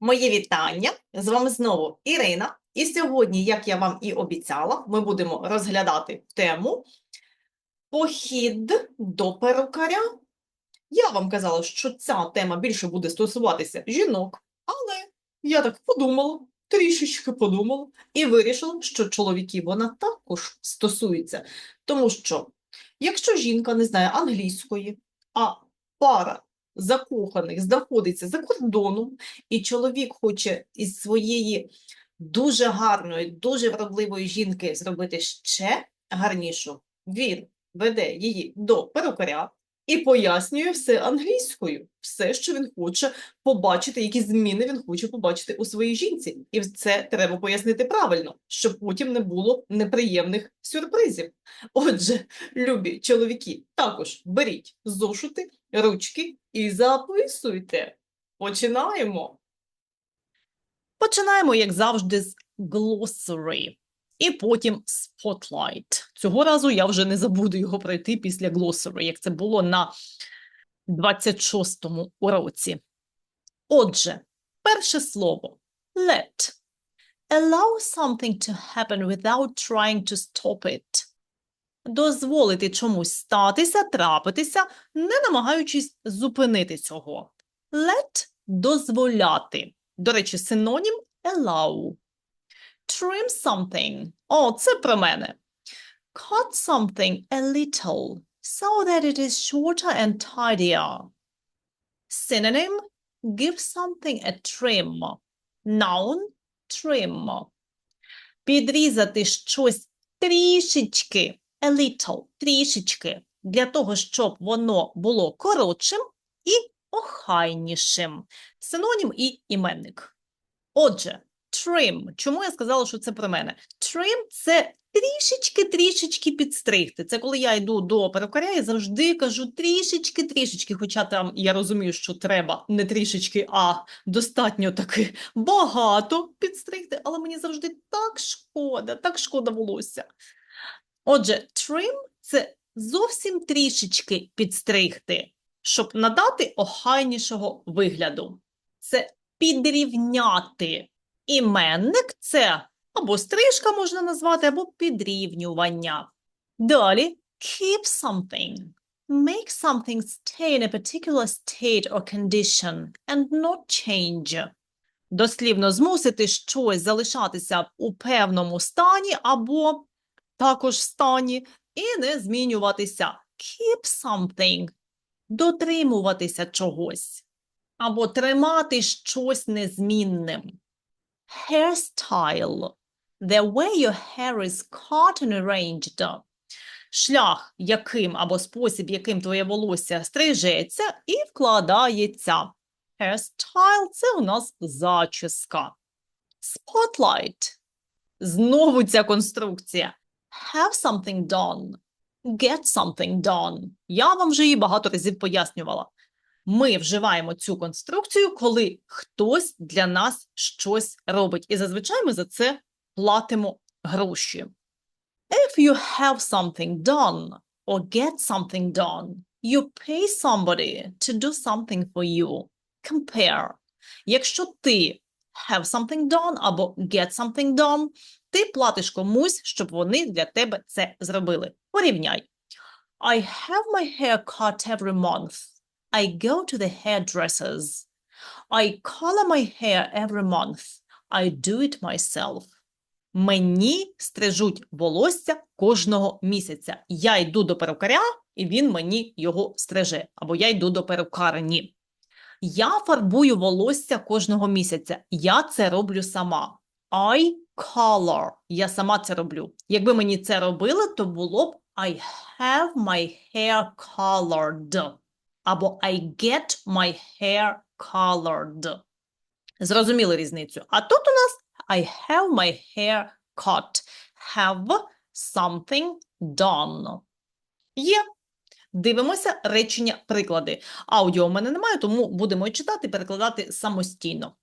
Моє вітання! З вами знову Ірина. І сьогодні, як я вам і обіцяла, ми будемо розглядати тему Похід до перукаря. Я вам казала, що ця тема більше буде стосуватися жінок, але я так подумала, трішечки подумала і вирішила, що чоловіків вона також стосується. Тому що, якщо жінка не знає англійської, а пара закоханих знаходиться за кордоном, і чоловік хоче із своєї дуже гарної, дуже вродливої жінки зробити ще гарнішу, він веде її до перукаря і пояснює все англійською, все, що він хоче побачити, які зміни він хоче побачити у своїй жінці. І це треба пояснити правильно, щоб потім не було неприємних сюрпризів. Отже, любі чоловіки, також беріть зошити, ручки і записуйте. Починаємо. Починаємо, як завжди, з glossary. І потім spotlight. Цього разу я вже не забуду його пройти після glossary, як це було на 26-му уроці. Отже, перше слово let. Allow something to happen without trying to stop it. Дозволити чомусь статися, трапитися, не намагаючись зупинити цього. Let – дозволяти. До речі, синонім allow. Trim something. О, це про мене. Cut something a little so that it is shorter and tidier. Synonym give something a trim. Noun trim. Підрізати щось трішечки, a little, трішечки, для того, щоб воно було коротшим і охайнішим. Синонім і іменник. Отже, trim. Чому я сказала, що це про мене? Trim – це трішечки-трішечки підстригти. Це коли я йду до перукаря, я завжди кажу трішечки-трішечки, хоча там я розумію, що треба не трішечки, а достатньо таки багато підстригти, але мені завжди так шкода, так шкода волосся. Отже, trim – це зовсім трішечки підстригти, щоб надати охайнішого вигляду. Це підрівняти. Іменник – це або стрижка можна назвати, або підрівнювання. Далі keep something. Make something stay in a particular state or condition and not change. Дослівно змусити щось залишатися у певному стані або також стані і не змінюватися. Keep something. Дотримуватися чогось. Або тримати щось незмінним. Hairstyle. The way your hair is cut and arranged. Шлях, яким або спосіб, яким твоє волосся стрижеться і вкладається. Hairstyle – це у нас зачіска. Spotlight. Знову ця конструкція. Have something done. Get something done. Я вам вже її багато разів пояснювала. Ми вживаємо цю конструкцію, коли хтось для нас щось робить. І зазвичай ми за це платимо гроші. If you have something done or get something done, you pay somebody to do something for you. Compare. Якщо ти have something done або get something done, ти платиш комусь, щоб вони для тебе це зробили. Порівняй. I have my hair cut every month. I go to the hairdressers. I color my hair every month. I do it myself. Мені стрижуть волосся кожного місяця. Я йду до перукаря, і він мені його стриже. Або я йду до перукарні. Я фарбую волосся кожного місяця. Я це роблю сама. I color. Я сама це роблю. Якби мені це робили, то було б I have my hair colored. Або I get my hair colored. Зрозуміли різницю? А тут у нас I have my hair cut. Have something done. Є. Дивимося речення приклади. Аудіо у мене немає, тому будемо читати і перекладати самостійно.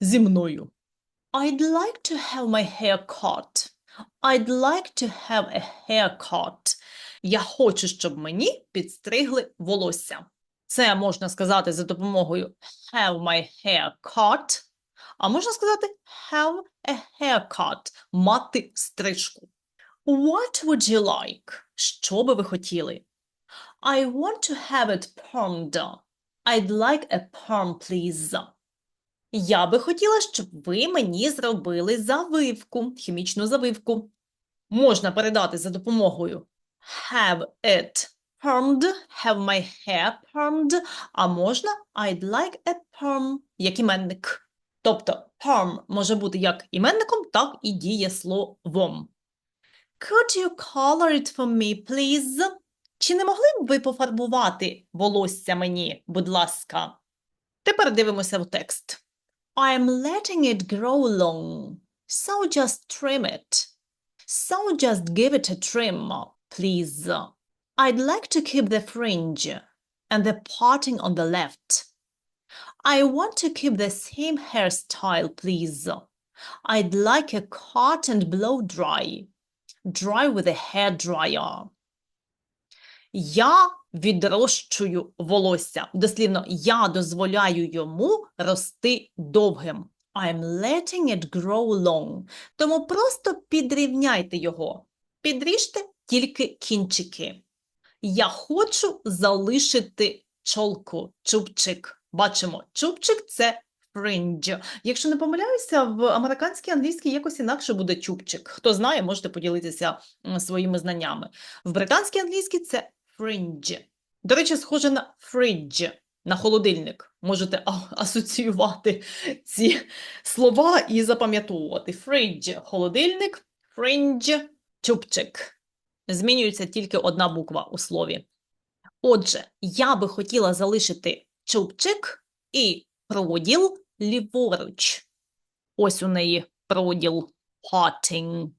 Зі мною. I'd like to have my hair cut. I'd like to have a haircut. Я хочу, щоб мені підстригли волосся. Це можна сказати за допомогою have my hair cut, а можна сказати have a haircut – мати стрижку. What would you like? Що би ви хотіли? I want to have it permed. I'd like a perm, please. Я би хотіла, щоб ви мені зробили завивку, хімічну завивку. Можна передати за допомогою have it permed, have my hair permed, а можна I'd like a perm, як іменник. Тобто perm може бути як іменником, так і дієсловом. Could you color it for me, please? Чи не могли б ви пофарбувати волосся мені, будь ласка? Тепер дивимося в текст. I'm letting it grow long, so just trim it. So just give it a trim, please. I'd like to keep the fringe and the parting on the left. I want to keep the same hairstyle, please. I'd like a cut and blow dry. Dry with a hair dryer. Я відрощую волосся. Дослівно, я дозволяю йому рости довгим. I'm letting it grow long. Тому просто підрівняйте його. Підріжте тільки кінчики. Я хочу залишити чолку, чубчик. Бачимо, чубчик це fringe. Якщо не помиляюся, в американській англійській якось інакше буде чубчик. Хто знає, можете поділитися своїми знаннями. В британській англійській це fringe. До речі, схоже на fridge, на холодильник. Можете асоціювати ці слова і запам'ятовувати. Fridge – холодильник, fringe – чубчик. Змінюється тільки одна буква у слові. Отже, я би хотіла залишити чубчик і проділ ліворуч. Ось у неї проділ parting.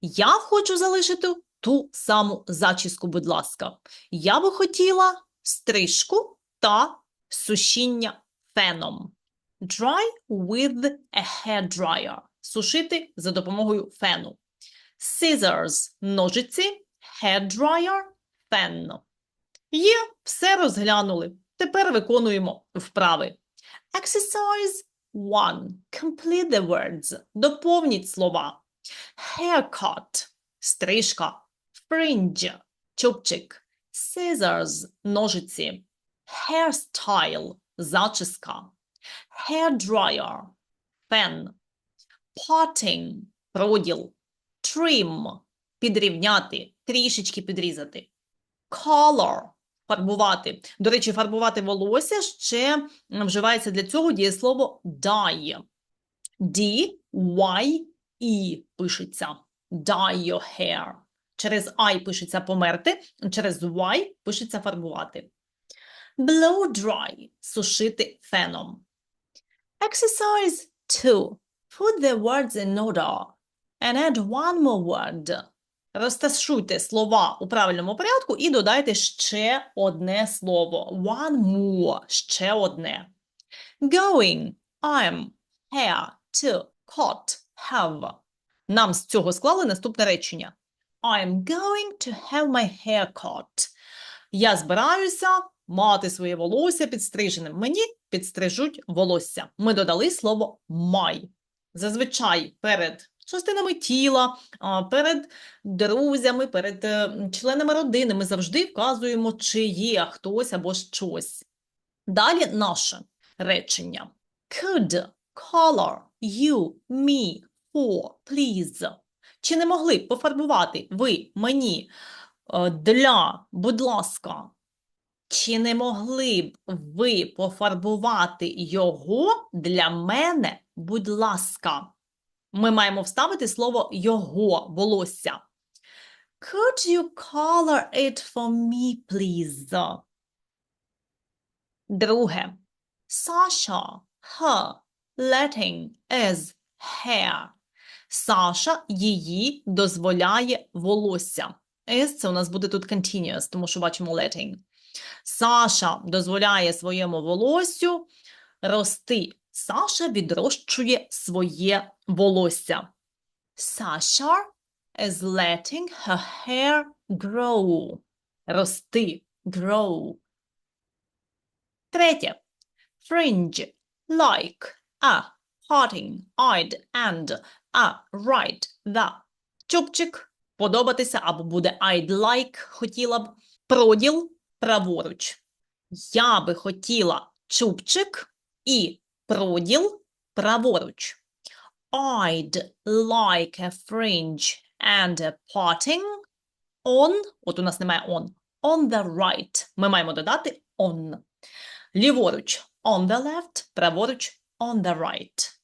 Я хочу залишити ту саму зачіску, будь ласка. Я би хотіла стрижку та сушіння феном. Dry with a hairdryer. Сушити за допомогою фену. Scissors – ножиці, hairdryer – фен. Є, все розглянули. Тепер виконуємо вправи. Exercise 1. Complete the words. Доповніть слова. Haircut – стрижка. Fringe – чубчик. Scissors – ножиці. Hairstyle – зачіска. Hairdryer – фен. Parting – проділ. Trim – підрівняти, трішечки підрізати. Color – фарбувати. До речі, фарбувати волосся ще вживається для цього дієслово dye. D, Y, E пишеться. Dye your hair. Через I пишеться померти, через Y пишеться фарбувати. Blow dry – сушити феном. Exercise 2. Put the words in order and add one more word. Розташуйте слова у правильному порядку і додайте ще одне слово. One more – ще одне. Going, I'm, here, to, caught, have. Нам з цього склали наступне речення. I'm going to have my hair cut. Я збираюся мати своє волосся підстриженим. Мені підстрижуть волосся. Ми додали слово my. Зазвичай перед частинами тіла, перед друзями, перед е, членами родини ми завжди вказуємо, чи є хтось або щось. Далі наше речення. Could, color, you, me, for, please. Чи не могли б пофарбувати ви мені е, для, будь ласка, чи не могли б ви пофарбувати його для мене, будь ласка? Ми маємо вставити слово його волосся. Could you color it for me, please? Друге. Sasha, her, letting is hair. Саша її дозволяє волосся. Is – це у нас буде тут continuous, тому що бачимо letting. Саша дозволяє своєму волоссю рости. Саша відрощує своє волосся. Sasha is letting her hair grow. Рости. Grow. Третє. Fringe. Like. A. Parting. I'd. And. A. Right. The. Чубчик. Подобатися або буде I'd like. Хотіла б. Проділ. Праворуч. Я би хотіла чубчик і проділ праворуч. I'd like a fringe and a parting on, от у нас немає on, on the right. Ми маємо додати on. Ліворуч on the left, праворуч on the right.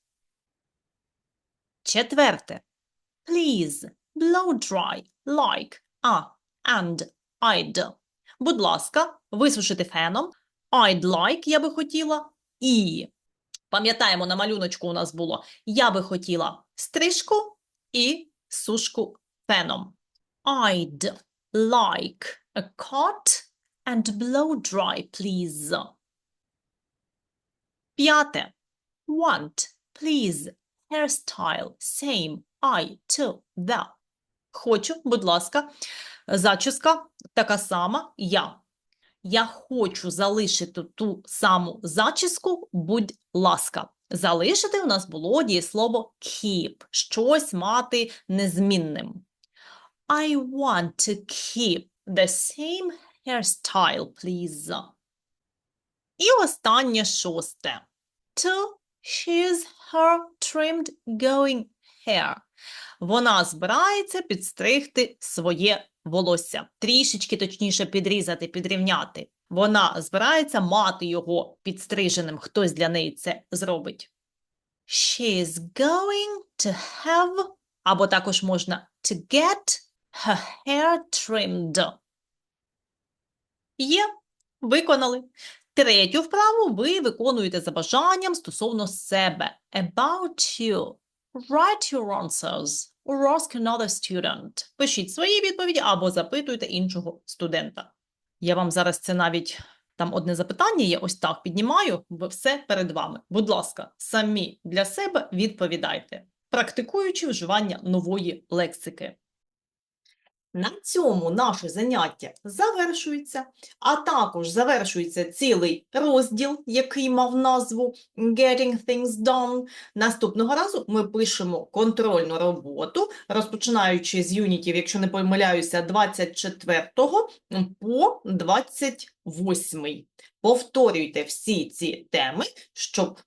Четверте. Please blow dry like a and I'd. Будь ласка, висушити феном. I'd like, я би хотіла, і пам'ятаємо, на малюночку у нас було я би хотіла стрижку і сушку феном. I'd like a cut and blow dry, please. П'яте. Want, please, hairstyle, same, I, to, the. Хочу, будь ласка, зачіска така сама, я. Я хочу залишити ту саму зачіску, будь ласка. Залишити у нас було дієслово keep, щось мати незмінним. I want to keep the same hairstyle, please. І останнє шосте. To she's her trimmed going hair. Вона збирається підстригти своє волосся, трішечки точніше підрізати, підрівняти. Вона збирається мати його підстриженим. Хтось для неї це зробить. She is going to have, або також можна to get her hair trimmed. Є, виконали. Третю вправу ви виконуєте за бажанням стосовно себе. About you. Write your answers or ask another student. Пишіть свої відповіді або запитуйте іншого студента. Я вам зараз це навіть там одне запитання є, ось так піднімаю, бо все перед вами. Будь ласка, самі для себе відповідайте, практикуючи вживання нової лексики. На цьому наше заняття завершується, а також завершується цілий розділ, який мав назву Getting Things Done. Наступного разу ми пишемо контрольну роботу, розпочинаючи з юнітів, якщо не помиляюся, 24 по 28. Повторюйте всі ці теми, щоб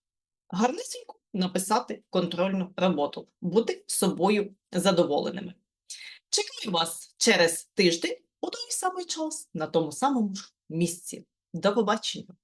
гарнесенько написати контрольну роботу, бути собою задоволеними. Чекаю вас через тиждень у той самий час на тому самому ж місці. До побачення!